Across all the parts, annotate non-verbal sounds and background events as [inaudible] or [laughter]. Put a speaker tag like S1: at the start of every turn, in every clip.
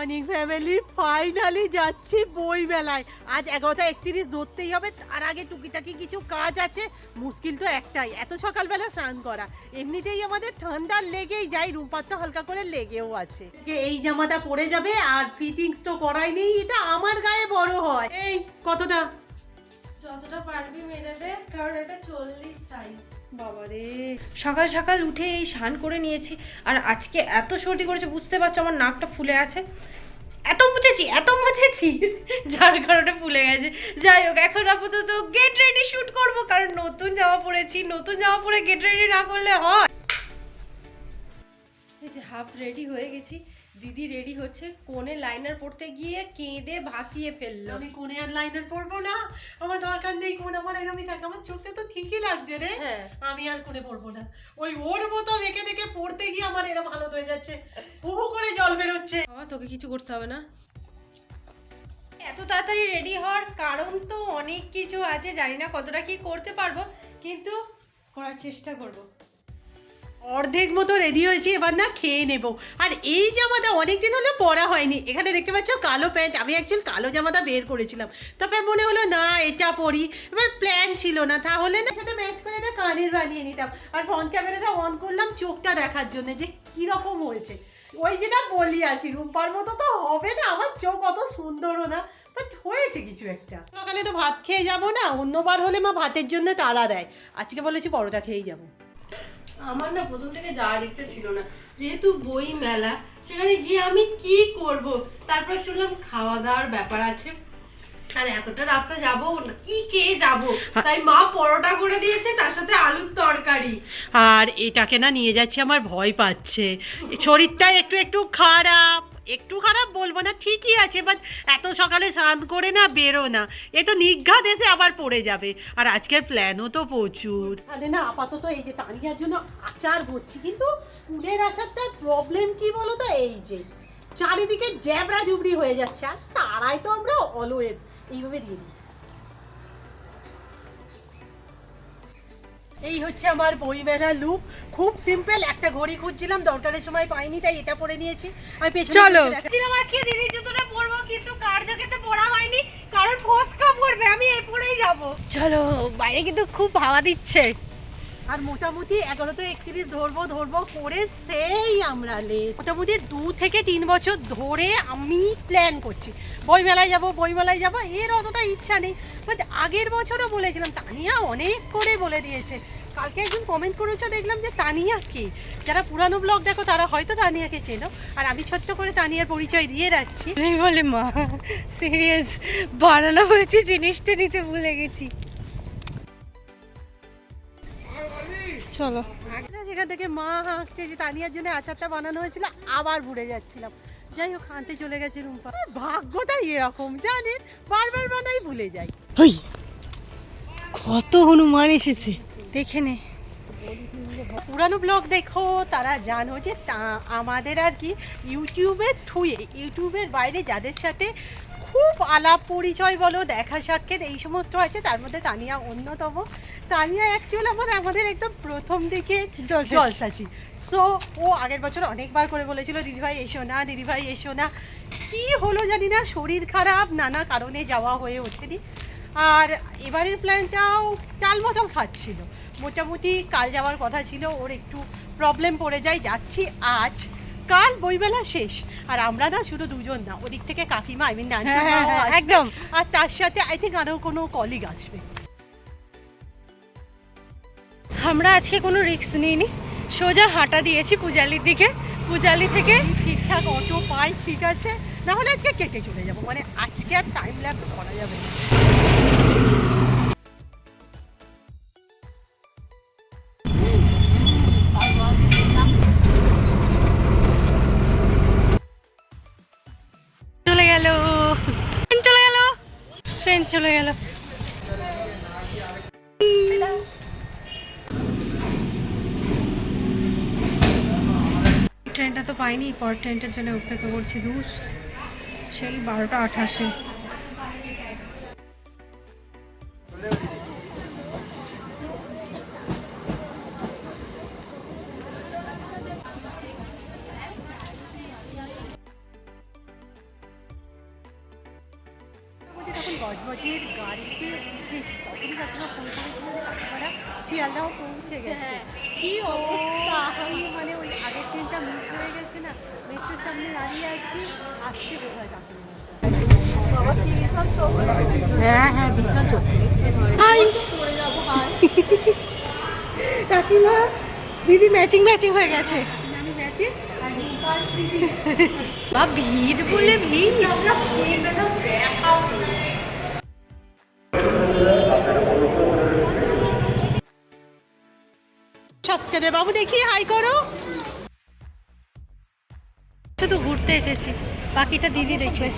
S1: অনেক family finally যাচ্ছি বই মেলায় আজ এগারোটা একত্রিশ ধরতেই হবে, তার আগে টুকিটাকি কিছু কাজ আছে, মুশকিল তো একটাই, এত সকালবেলা স্নান করা। এমনিতেই আমাদের ঠান্ডা লেগেই যায় রূপার হালকা করে লেগেও আছে। এই জামাটা পরে যাবে, আর ফিটিংস তো করাই নেই, এটা আমার গায়ে বড় হয়। এই, কতটা?
S2: যতটা পারবি মেরে দে, কারণ এটা চল্লিশ সাইজ
S1: বাবারে।
S2: সকাল সকাল উঠে এই স্নান করে নিয়েছি। আর আজকে এত সর্দি করেছে, বুঝতে পারছ, আমার নাকটা ফুলে আছে। এত মুছেছি এত মুছেছি, [laughs] যার কারণে ফুলে গেছে। যাই হোক, এখন আপাতত গেট রেডি শুট করব, কারণ নতুন জামা পরেছি। নতুন জামা পরে গেট রেডি না করলে হয়। যে হাফ রেডি হয়ে গেছি। দিদি রেডি হচ্ছে কোণে লাইনার পড়তে গিয়ে কেঁদে ভাসিয়ে ফেলল।
S1: আমি কোনে আর লাইনার পরবো না। আমার দরকার নেই কোন আমার এরমই থাকে। আমার চোখটা তো ঠিকই লাগছে রে।
S2: হ্যাঁ।
S1: আমি আর কোনে পড়ব না। ওই ওর মতো দেখে দেখে পড়তে গিয়ে আমার এরকম হালত হয়ে যাচ্ছে। হু করে জল বেরোচ্ছে।
S2: বাবা তোকে কিছু করতে হবে না। এত তাড়াতাড়ি রেডি হওয়ার কারণ তো অনেক কিছু আছে। জানি না কতটা কি করতে পারব কিন্তু করার চেষ্টা করব।
S1: অর্ধেক মতো রেডি হয়েছি, এবার না খেয়ে নেব। আর এই জামাটা অনেকদিন হলো পরা হয়নি। এখানে দেখতে পাচ্ছ কালো প্যান্ট। আমি অ্যাকচুয়ালি কালো জামাটা বের করেছিলাম। তারপর মনে হলো, না, এটা পরি। এবার প্ল্যান ছিল না। তাহলে না সাথে ম্যাচ করে না কানের বানিয়ে নিতাম। আর ফ্রন্ট ক্যামেরাটা অন করলাম চোখটা দেখার জন্য, যে কীরকম হয়েছে। ওই যেটা বলি আর কি রূপার মতো তো হবে না। আমার চোখ অত সুন্দরও না। বাট হয়েছে কিছু একটা। সকালে তো ভাত খেয়ে যাব না। অন্যবার হলে মা ভাতের জন্য তাড়া দেয়। আজকে বলেছি পরোটা খেয়েই যাব।
S2: আমার না প্রথম থেকে যাওয়ার ইচ্ছা ছিল না। যেহেতু বই মেলা সেখানে গিয়ে আমি কি করব? তারপর শুনলাম খাওয়া দাওয়ার ব্যাপার আছে। আর এতটা রাস্তা যাব না কি কে যাব? তাই মা পরোটা করে দিয়েছে তার সাথে আলুর তরকারি।
S1: আর এটাকে না নিয়ে যাচ্ছি আমার ভয় পাচ্ছে। শরীরটা একটু একটু খারাপ। একটু খারাপ বলব না, ঠিকই আছে বাট এত সকালে স্নান করে না, বেরো না। এ তো নিঘাত এসে আবার পড়ে যাবে। আর আজকের প্ল্যানও তো প্রচুর। আরে না, আপাতত এই যে তানিয়ার জন্য আচার ভরছি, কিন্তু কুলের আচারটার প্রবলেম কি বলো তো এই যে, চারিদিকে জ্যাবরা জুবড়ি হয়ে যাচ্ছে, আর তারাই তো আমরা অলওয়েজ এইভাবে দিয়ে দিই। এই হচ্ছে আমার বইমেলা লুক খুব সিম্পল একটা ঘড়ি খুঁজছিলাম দরকারের সময় পাইনি তাই এটা পরে নিয়েছি। আমি পেছনে
S2: চলো। ছিলাম আজকে দিদির জুতোটা পরবো কিন্তু কার্যক্ষেত্রে পরা হয়নি? কারণ ফসকা পড়বে আমি এই পরেই যাব। চলো বাইরে কিন্তু খুব হাওয়া দিচ্ছে।
S1: আর মোটামুটি এগারো এগারোতে একত্রিশ ধরবো ধরবো করে সেই আমরা লেট মোটামুটি দু থেকে তিন বছর ধরে আমি প্ল্যান করছি। বইমেলায় যাব বইমেলায় যাব, এর অতটা ইচ্ছা নেই। বাট আগের বছরও বলেছিলাম, তানিয়া অনেক করে বলে দিয়েছে। কালকে একজন কমেন্ট করেছ, দেখলাম যে তানিয়া কে? যারা পুরানো ব্লগ দেখো, তারা হয়তো তানিয়াকে চেনো। আর আমি ছোট্ট করে তানিয়ার পরিচয় দিয়ে রাখছি।
S2: বলে, মা সিরিয়াস বানানো হয়েছে জিনিসটা নিতে ভুলে গেছি। চলো।
S1: না, সেখান থেকে মা হাঁকছে যে তানিয়ার জন্য আচারটা বানানো হয়েছিল আবার ভুলে যাচ্ছিলাম। যাই হোক আনতে চলে গেছে রুম্পা। ভাগ্যটাই এরকম জানেন? বারবার বানাই ভুলে যাই।
S2: ওই কত হনুমান এসেছে। দেখে নে।
S1: পুরানো ব্লগ দেখো তারা জানো যে তা- আমাদের আর কি ইউটিউবের থ্রুয়ে ইউটিউবের বাইরে যাদের সাথে খুব আলাপ পরিচয় বলো দেখা সাক্ষাৎ এই সমস্ত আছে। তার মধ্যে তানিয়া অন্যতম। তানিয়া অ্যাকচুয়ালি আমার আমাদের একদম প্রথম দিকে
S2: জলসাচি।
S1: সো ও আগের বছর অনেকবার করে বলেছিল দিদিভাই এসো না দিদিভাই এসো না। কি হলো জানি না শরীর খারাপ নানা কারণে যাওয়া হয়ে ওঠেনি। আর এবারের প্ল্যানটাও টালমটল খাচ্ছিল। মোটামুটি কাল যাওয়ার কথা ছিল ওর একটু প্রবলেম পড়ে যায় যাচ্ছি আজ। কাল বইবেলা শেষ। আর আমরা না শুধু দুজন না ওদিক থেকে কাকিমা আই মিন
S2: হ্যাঁ, হ্যাঁ, হ্যাঁ, একদম।
S1: আর তার সাথে আই থিঙ্ক আরও কোনো কলিগ আসবে।
S2: আমরা আজকে কোনো রিস্ক নিইনি। সোজা হাঁটা দিয়েছি পূজালির দিকে। পূজালি থেকে
S1: ঠিকঠাক অটো পাই ঠিক আছে। না হলে আজকে কেটে চলে যাব। মানে আজকে আর টাইম ল্যাপস করা যাবে না।
S2: ট্রেন চলে গেল। ট্রেনটা তো পাইনি, পর ট্রেনটার জন্য অপেক্ষা করছি দূর সেই বারোটা আঠাশে।
S1: শিয়ালদাও পৌঁছে গেছে।
S3: কি অবস্থা?
S1: আমি মানে ওই আগের ট্রেনটা মিস হয়ে গেছে না মেট্রোর সামনে দাঁড়িয়ে আছি আসছে কোথায় কাকিমা হ্যাঁ হ্যাঁ ভীষণ চোখে। [laughs]
S2: কাকিমা দিদি ম্যাচিং ম্যাচিং হয়ে গেছে।
S1: আমি গেছি আর রূপার দিদি।
S2: বা ভিড় বলে ভিড়।
S1: আমরা দেখাও সাবস্ক্রাইবার বাবু দেখি হাই করো।
S2: শুধু ঘুরতে এসেছি। বাকিটা দিদি দেখবে।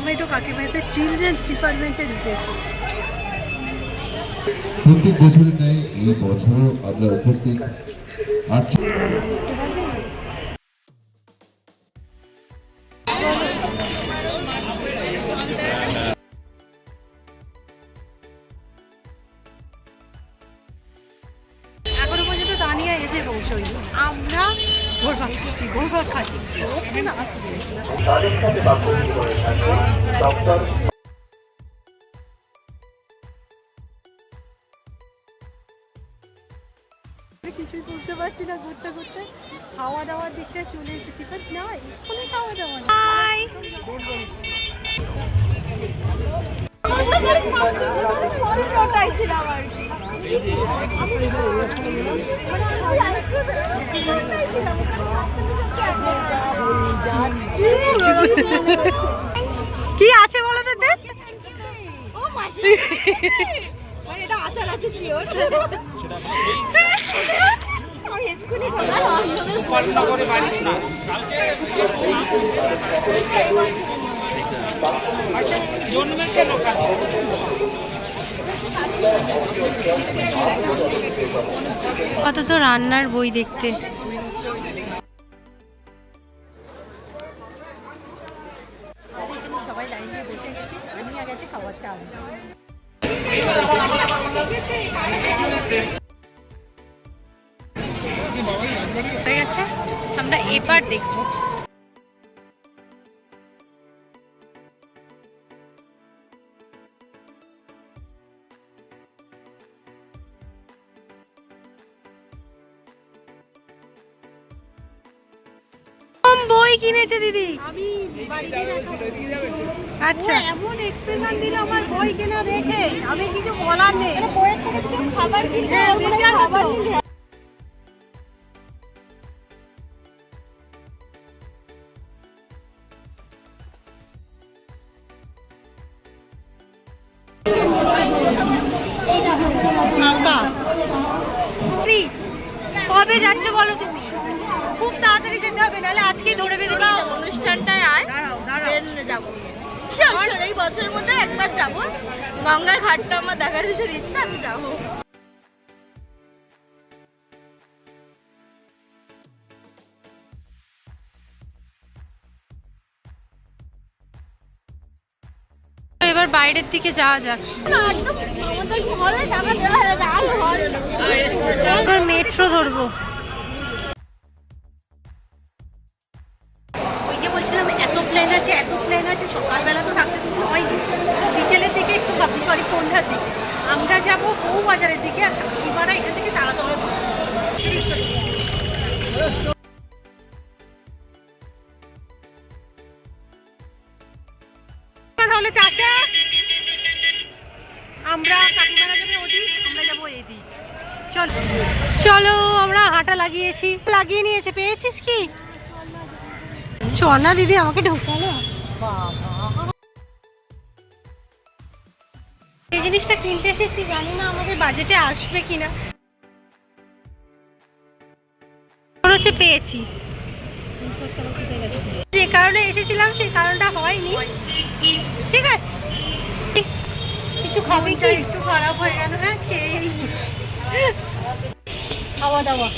S1: আমি তো কাকিমাতে চিলড্রেন্স ডিপার্টমেন্টে ঢুকেছি।
S4: প্রত্যেক বছরের ন্যায় এই বছর আমরা উপস্থিত। আর্চি
S1: পৌঁছই আমরা খাচ্ছি খাচ্ছি। কিছুই বুঝতে পারছি না ঘুরতে ঘুরতে। খাওয়া দাওয়ার দিকটা চলে এসেছি বাট না এক্ষুনি খাওয়া দাওয়া না
S2: কি। আছে বলো তো দেখ
S1: এখানে সবাই লাইন দিয়ে গেছে খাবারটা আনতে
S2: হয়ে গেছে? আমরা এবার দেখব। কিনেছে দিদি?
S1: আমি
S2: আচ্ছা।
S1: এমন এক্সপ্রেশন দিল আমার বই কেনা দেখে আমি কিছু বলার নেই।
S3: বইয়ের থেকে যদি খাবার কিনতে
S1: হ্যাঁ।
S3: খাবার
S2: কবে যাচ্ছ বলো তুমি? খুব তাড়াতাড়ি যেতে হবে নাহলে আজকেই ধরে বেঁধে দাও
S3: অনুষ্ঠানটায় আয় যাব। শিওর এই বছরের মধ্যে একবার যাব। গঙ্গার ঘাটটা আমার দেখার ভীষণ ইচ্ছা আমি যাব।
S2: এবার বাইরের দিকে যাওয়া যাক। মেট্রো আমাদের লাগিয়েছি লাগিয়ে নিয়েছে পেয়েছিস কি? চনা দিদি আমাকে ঢোকালো। এই জিনিসটা কিনতে এসেছি জানি না আমাদের বাজেটে আসবে কিনা। হচ্ছে পেয়েছি। যে কারণে এসেছিলাম সেই কারণটা হয়নি। ঠিক আছে। কিছু খাবি কি?
S1: একটু খারাপ হয়ে গেল হ্যাঁ খেয়ে খাওয়া দাওয়া।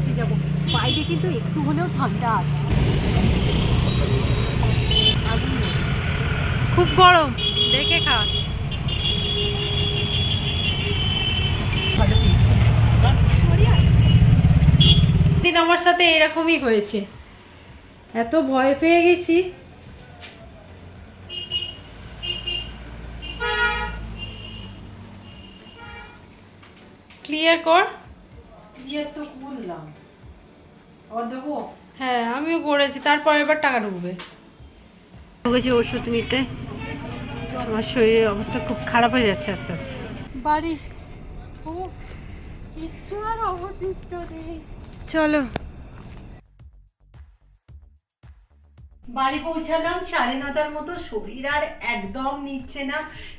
S1: পৌঁছে যাব। বাইরে কিন্তু একটু হলেও ঠান্ডা আছে।
S2: খুব গরম দেখে খা। দিন আমার সাথে এরকমই হয়েছে। এত ভয় পেয়ে গেছি। ক্লিয়ার কর।
S1: তো করলাম আবার দেবো?
S2: হ্যাঁ আমিও করেছি তারপর এবার টাকা ঢুকবে। ঢুকেছি ওষুধ নিতে। আমার শরীরের অবস্থা খুব খারাপ হয়ে যাচ্ছে আস্তে আস্তে।
S1: বাড়ি। ও
S2: চলো।
S1: বাড়ি পৌঁছালাম, সাড়ে নটার মতো শরীর আর একদম নিচ্ছে না।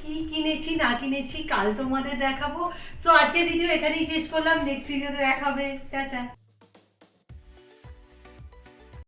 S1: কি কিনেছি, না কিনেছি, কাল তোমাদের দেখাবো। তো আজকের ভিডিও এখানেই শেষ করলাম নেক্সট ভিডিওতে দেখাবে টাটা।